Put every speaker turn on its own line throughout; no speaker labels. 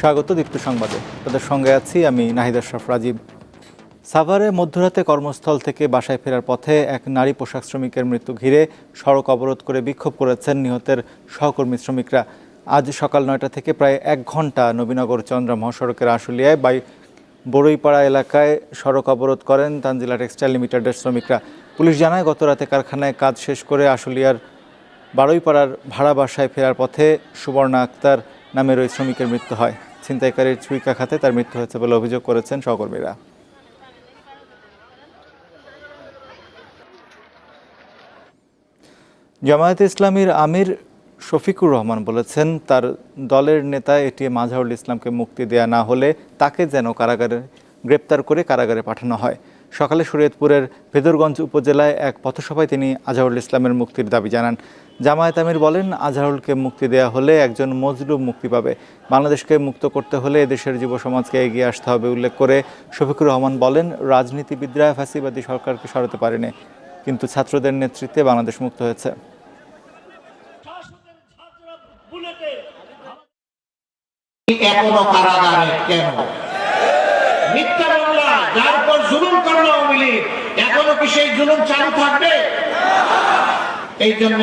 স্বাগত দীপ্ত সংবাদে। তাদের সঙ্গে আছি আমি নাহিদ আশরাফ রাজীব। সাভারে মধ্যরাতে কর্মস্থল থেকে বাসায় ফেরার পথে এক নারী পোশাক শ্রমিকের মৃত্যু ঘিরে সড়ক অবরোধ করে বিক্ষোভ করেছেন নিহতের সহকর্মী শ্রমিকরা। আজ সকাল নয়টা থেকে প্রায় এক ঘণ্টা নবীনগর চন্দ্রা মহাসড়কের আশুলিয়ায় বাই বড়ইপাড়া এলাকায় সড়ক অবরোধ করেন তানজিলা টেক্সটাইল লিমিটেডের শ্রমিকরা। পুলিশ জানায়, গতরাতে কারখানায় কাজ শেষ করে আশুলিয়ার বারুইপাড়ার ভাড়া বাসায় ফেরার পথে সুবর্ণা আক্তার নামের ওই শ্রমিকের মৃত্যু হয়। ছিনতাইকারীর ছুরিকাঘাতে তার মৃত্যু হয়েছে বলে অভিযোগ করেছেন সহকর্মীরা। জামায়াতে ইসলামীর আমির শফিকুর রহমান বলেছেন, তার দলের নেতা এটিএম আজহারুল ইসলামকে মুক্তি দেয়া না হলে তাকে যেন কারাগারে গ্রেপ্তার করে কারাগারে পাঠানো হয়। সকালে শরীয়তপুরের ভেদরগঞ্জ উপজেলায় এক পথসভায় তিনি আজহারুল ইসলামের মুক্তির দাবি জানান। জামায়াত আমির বলেন, আজহারুলকে মুক্তি দেয়া হলে একজন মজলুম মুক্তি পাবে। বাংলাদেশকে মুক্ত করতে হলে এদেশের যুব সমাজকে এগিয়ে আসতে হবে, উল্লেখ করে শফিকুর রহমান বলেন, রাজনীতিবিদরা ফ্যাসিবাদী সরকারকে সরাতে পারেনি, কিন্তু ছাত্রদের নেতৃত্বে বাংলাদেশ মুক্ত হয়েছে।
এখনও কারাগারে কেন? মিথ্যা যার জুলুম করল আওয়ামী লীগ, এখনও কি সেই জুলুম চালু থাকবে? এই জন্য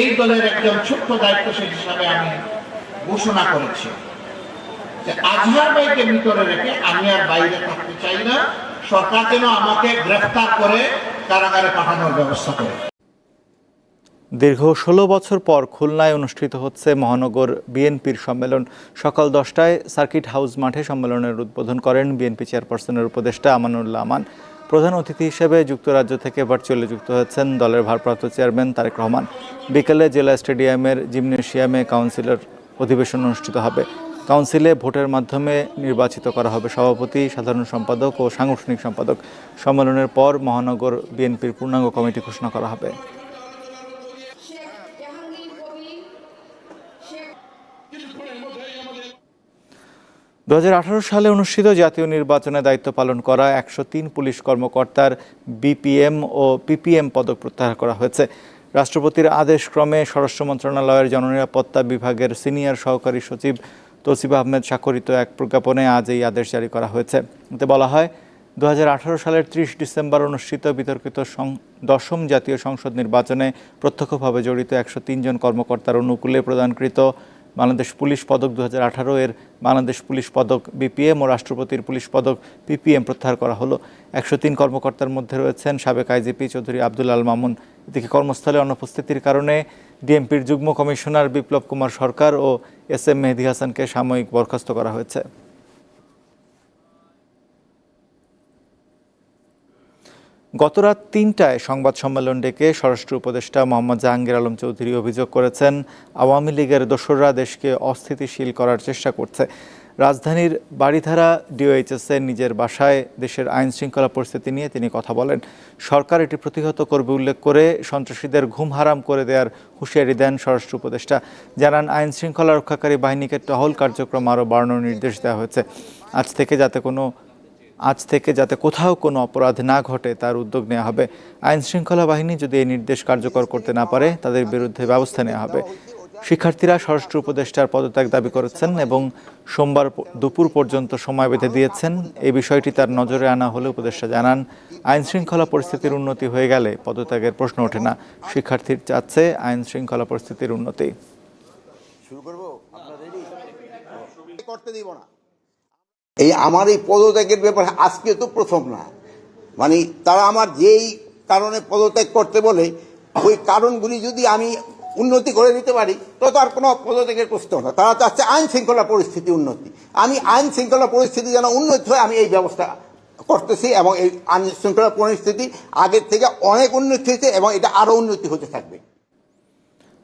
এই দলের একজন ছোট্ট দায়িত্বশীল হিসাবে আমি ঘোষণা করেছি যে আজহার ভাইকে ভিতরে রেখে আমি আর বাইরে থাকতে চাই না। সরকার যেন আমাকে গ্রেফতার করে কারাগারে পাঠানোর ব্যবস্থা করে।
দীর্ঘ ষোলো বছর পর খুলনায় অনুষ্ঠিত হচ্ছে মহানগর বিএনপির সম্মেলন। সকাল দশটায় সার্কিট হাউস মাঠে সম্মেলনের উদ্বোধন করেন বিএনপি চেয়ারপারসনের উপদেষ্টা আমানুল্লাহ আমান। প্রধান অতিথি হিসেবে যুক্তরাজ্য থেকে ভার্চুয়ালি যুক্ত হয়েছেন দলের ভারপ্রাপ্ত চেয়ারম্যান তারেক রহমান। বিকেলে জেলা স্টেডিয়ামের জিমনেশিয়ামে কাউন্সিলের অধিবেশন অনুষ্ঠিত হবে। কাউন্সিলে ভোটের মাধ্যমে নির্বাচিত করা হবে সভাপতি, সাধারণ সম্পাদক ও সাংগঠনিক সম্পাদক। সম্মেলনের পর মহানগর বিএনপির পূর্ণাঙ্গ কমিটি ঘোষণা করা হবে।
দু হাজার
আঠারো সালে অনুষ্ঠিত জাতীয় নির্বাচনে দায়িত্ব পালন করা একশো তিন পুলিশ কর্মকর্তার বিপিএম ও পিপিএম পদক প্রত্যাহার করা হয়েছে। রাষ্ট্রপতির আদেশক্রমে স্বরাষ্ট্র মন্ত্রণালয়ের জননিরাপত্তা বিভাগের সিনিয়র সহকারী সচিব তসিবা আহমেদ স্বাক্ষরিত এক প্রজ্ঞাপনে আজ এই আদেশ জারি করা হয়েছে। এতে বলা হয়, দু হাজার আঠারো সালের ত্রিশ ডিসেম্বর অনুষ্ঠিত বিতর্কিত দশম জাতীয় সংসদ নির্বাচনে প্রত্যক্ষভাবে জড়িত একশো জন কর্মকর্তার অনুকূলে প্রদানকৃত বাংলাদেশ পুলিশ পদক দু হাজার আঠারো এর বাংলাদেশ পুলিশ পদক বিপিএম ও রাষ্ট্রপতির পুলিশ পদক পিপিএম প্রত্যাহার করা হলো। একশো তিন কর্মকর্তার মধ্যে রয়েছেন সাবেক আইজিপি চৌধুরী আব্দুল আল মামুন। এদিকে কর্মস্থলে অনুপস্থিতির কারণে ডিএমপির যুগ্ম কমিশনার বিপ্লব কুমার সরকার ও এস এম মেহেদি হাসানকে সাময়িক বরখাস্ত করা হয়েছে। গতরাত তিনটায় সংবাদ সম্মেলন ডেকে স্বরাষ্ট্র উপদেষ্টা মোহাম্মদ জাহাঙ্গীর আলম চৌধুরী অভিযোগ করেছেন, আওয়ামী লীগের দোসররা দেশকে অস্থিতিশীল করার চেষ্টা করছে। রাজধানীর বাড়িধারা ডিওএইচএসের নিজের বাসায় দেশের আইন শৃঙ্খলা পরিস্থিতি নিয়ে তিনি কথা বলেন। সরকার এটি প্রতিহত করবে উল্লেখ করে সন্ত্রাসীদের ঘুম হারাম করে দেওয়ার হুঁশিয়ারি দেন স্বরাষ্ট্র উপদেষ্টা। জানান, আইন শৃঙ্খলা রক্ষাকারী বাহিনীকে টহল কার্যক্রম আরও বাড়ানোর নির্দেশ দেওয়া হয়েছে। আজ থেকে যাতে কোনো আজ থেকে যাতে কোথাও কোনো অপরাধ না ঘটে, তার উদ্যোগ নেওয়া হবে। আইন শৃঙ্খলা বাহিনী যদি এই নির্দেশ কার্যকর করতে না পারে, তাদের বিরুদ্ধে ব্যবস্থা নেওয়া হবে। শিক্ষার্থীরা স্বরাষ্ট্র উপদেষ্টার পদত্যাগ দাবি করেছেন এবং সোমবার দুপুর পর্যন্ত সময় বেঁধে দিয়েছেন। এই বিষয়টি তার নজরে আনা হলে উপদেষ্টা জানান, আইন শৃঙ্খলা পরিস্থিতির উন্নতি হয়ে গেলে পদত্যাগের প্রশ্ন ওঠে না। শিক্ষার্থীর চাচ্ছে আইন শৃঙ্খলা পরিস্থিতির উন্নতি।
শুরু করব? করতে দিব না। এই আমার এই পদত্যাগের ব্যাপারে আজকে তো প্রথম না। মানে তারা আমার যেই কারণে পদত্যাগ করতে বলে, ওই কারণগুলি যদি আমি উন্নতি করে দিতে পারি, তো তো আর কোনো পদত্যাগের প্রশ্ন না। তারা চাচ্ছে আইন শৃঙ্খলা পরিস্থিতি উন্নতি। আমি আইন শৃঙ্খলা পরিস্থিতি যেন উন্নতি হয়, আমি এই ব্যবস্থা করতেছি এবং এই আইন শৃঙ্খলা পরিস্থিতি আগের থেকে অনেক উন্নতি হয়েছে এবং এটা আরও উন্নতি হতে থাকবে।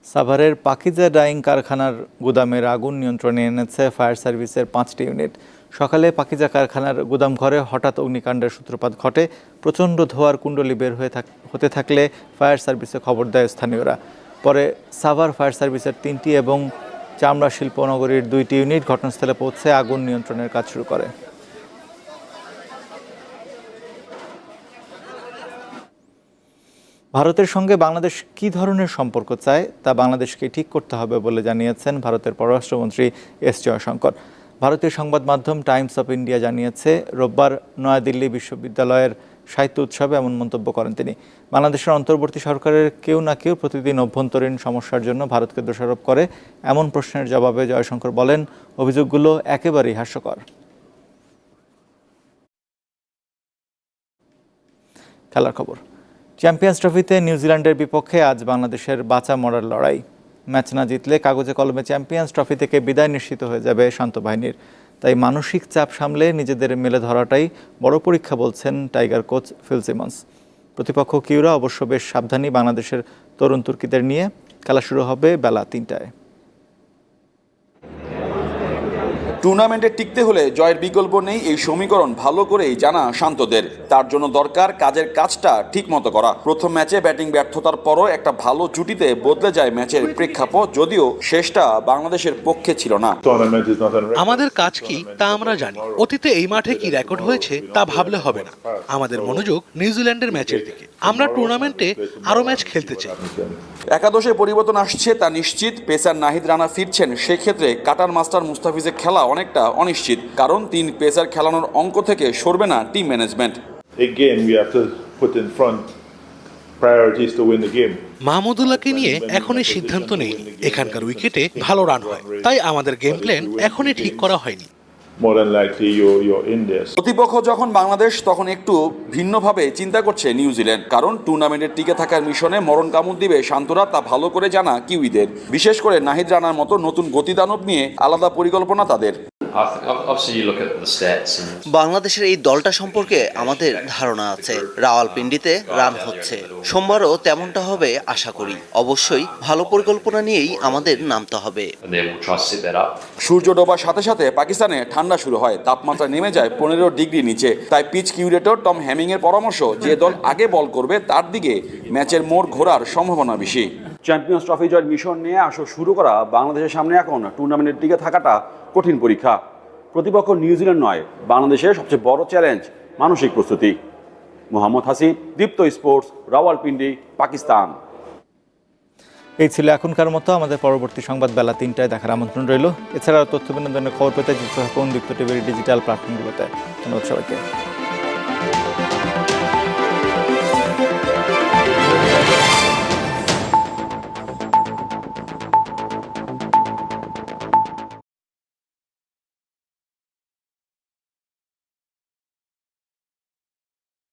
সাভারের পাকিজা ডাইং কারখানার গুদামের আগুন নিয়ন্ত্রণে এনেছে ফায়ার সার্ভিসের পাঁচটি ইউনিট। সকালে পাকিজা কারখানার গুদাম ঘরে হঠাৎ অগ্নিকাণ্ডের সূত্রপাত ঘটে। প্রচণ্ড ধোয়ার কুণ্ডলি বের হয়ে হতে থাকলে ফায়ার সার্ভিসে খবর দেয় স্থানীয়রা। পরে সাভার ফায়ার সার্ভিসের তিনটি এবং চামড়া শিল্পনগরীর দুইটি ইউনিট ঘটনাস্থলে পৌঁছে আগুন নিয়ন্ত্রণের কাজ শুরু করে। ভারতের সঙ্গে বাংলাদেশ কি ধরনের সম্পর্ক চায়, তা বাংলাদেশকে ঠিক করতে হবে বলে জানিয়েছেন ভারতের পররাষ্ট্রমন্ত্রী এস জয়শঙ্কর। ভারতীয় সংবাদ মাধ্যম টাইমস অফ ইন্ডিয়া জানিয়েছে, রোববার নয়াদিল্লি বিশ্ববিদ্যালয়ের সাহিত্য উৎসবে এমন মন্তব্য করেন তিনি। বাংলাদেশের অন্তর্বর্তী সরকারের কেউ না কেউ প্রতিদিন অভ্যন্তরীণ সমস্যার জন্য ভারতকে দোষারোপ করে এমন প্রশ্নের জবাবে জয়শঙ্কর বলেন, অভিযোগগুলো একেবারেই হাস্যকর। খেলার খবর, চ্যাম্পিয়ন্স ট্রফিতে নিউজিল্যান্ডের বিপক্ষে আজ বাংলাদেশের বাঁচা মরার লড়াই। ম্যাচ না জিতলে কাগজে কলমে চ্যাম্পিয়ন্স ট্রফি থেকে বিদায় নিশ্চিত হয়ে যাবে শান্ত বাহিনীর। তাই মানসিক চাপ সামলে নিজেদের মেলে ধরাটাই বড় পরীক্ষা বলছেন টাইগার কোচ ফিলসিমন্স প্রতিপক্ষ কিউরা অবশ্য বেশ সাবধানী বাংলাদেশের তরুণ তুর্কিদের নিয়ে। খেলা শুরু হবে বেলা তিনটায়।
টুর্নামেন্টে টিকতে হলে জয়ের বিকল্প নেই এই সমীকরণ। ভালো করেই জানা শান্তদের। তার জন্য দরকার কাজের কাজটা ঠিক মতো করা। প্রথম ম্যাচে ব্যাটিং ব্যর্থতার পরও একটা ভালো জুটিতে বদলে যায় ম্যাচের প্রেক্ষাপট, যদিও শেষটা বাংলাদেশের পক্ষে ছিল না.
আমাদের কাজ কি তা আমরা জানি। অতীতে এই মাঠে কি রেকর্ড হয়েছে তা ভাবলে হবে না। আমাদের মনোযোগ নিউজিল্যান্ডের ম্যাচের দিকে। আমরা টুর্নামেন্টে আরও ম্যাচ খেলতে চাই।
একাদশে পরিবর্তন আসছে তা নিশ্চিত। পেসার নাহিদ রানা ফিরছেন। সেক্ষেত্রে কাটার মাস্টার মুস্তাফিজের খেলা অনেকটা অনিশ্চিত কারণ তিন পেসার খেলানোর অঙ্ক থেকে সরবে না team management.
Again, we have to put in front priorities to win the game.
মাহমুদুল্লাহকে নিয়ে এখনই সিদ্ধান্ত নেই। এখানকার উইকেটে ভালো রান হয়। তাই আমাদের গেম প্ল্যান এখনই ঠিক করা হয়নি।
More than.
প্রতিপক্ষ যখন বাংলাদেশ তখন একটু ভিন্নভাবে চিন্তা করছে নিউজিল্যান্ড কারণ টুর্নামেন্টের টিকে থাকার মিশনে মরণ কামড় দিবে শান্তরা, তা ভালো করে জানা কিউইদের বিশেষ করে নাহিদ রানার মতো নতুন গতিদানব নিয়ে আলাদা পরিকল্পনা তাদের
বাংলাদেশের এই দলটা সম্পর্কে আমাদের ধারণা আছে। রাওয়ালপিন্ডিতে রান হচ্ছে। সোমবারও তেমনটা হবে আশা করি। অবশ্যই ভালো পরিকল্পনা নিয়েই আমাদের নামতে হবে.
সূর্য ডোবার সাথে সাথে পাকিস্তানে ঠান্ডা শুরু হয়। তাপমাত্রা নেমে যায় পনেরো ডিগ্রি নিচে। তাই পিচ কিউরেটর টম হ্যামিং এর পরামর্শ যে দল আগে বল করবে তার দিকে ম্যাচের মোড় ঘোরার সম্ভাবনা বেশি।
চ্যাম্পিয়ন্স ট্রফি জয়ের মিশন নিয়ে আসর শুরু করা বাংলাদেশের সামনে এখন টুর্নামেন্টের টিকে থাকাটা কঠিন পরীক্ষা। প্রতিপক্ষ নিউজিল্যান্ড নয়, বাংলাদেশের সবচেয়ে বড় চ্যালেঞ্জ মানসিক প্রস্তুতি। মোহাম্মদ হাসিব দীপ্ত স্পোর্টস, রাওয়ালপিন্ডি, পাকিস্তান।
এই ছিল এখনকার মতো, আমাদের পরবর্তী সংবাদ বেলা তিনটায় দেখার আমন্ত্রণ রইল। এছাড়াও তথ্য বিনোদনের খবর পেতে যুক্ত থাকুন দীপ্ত টিভির ডিজিটাল প্ল্যাটফর্মগুলোতে ধন্যবাদ সবাইকে।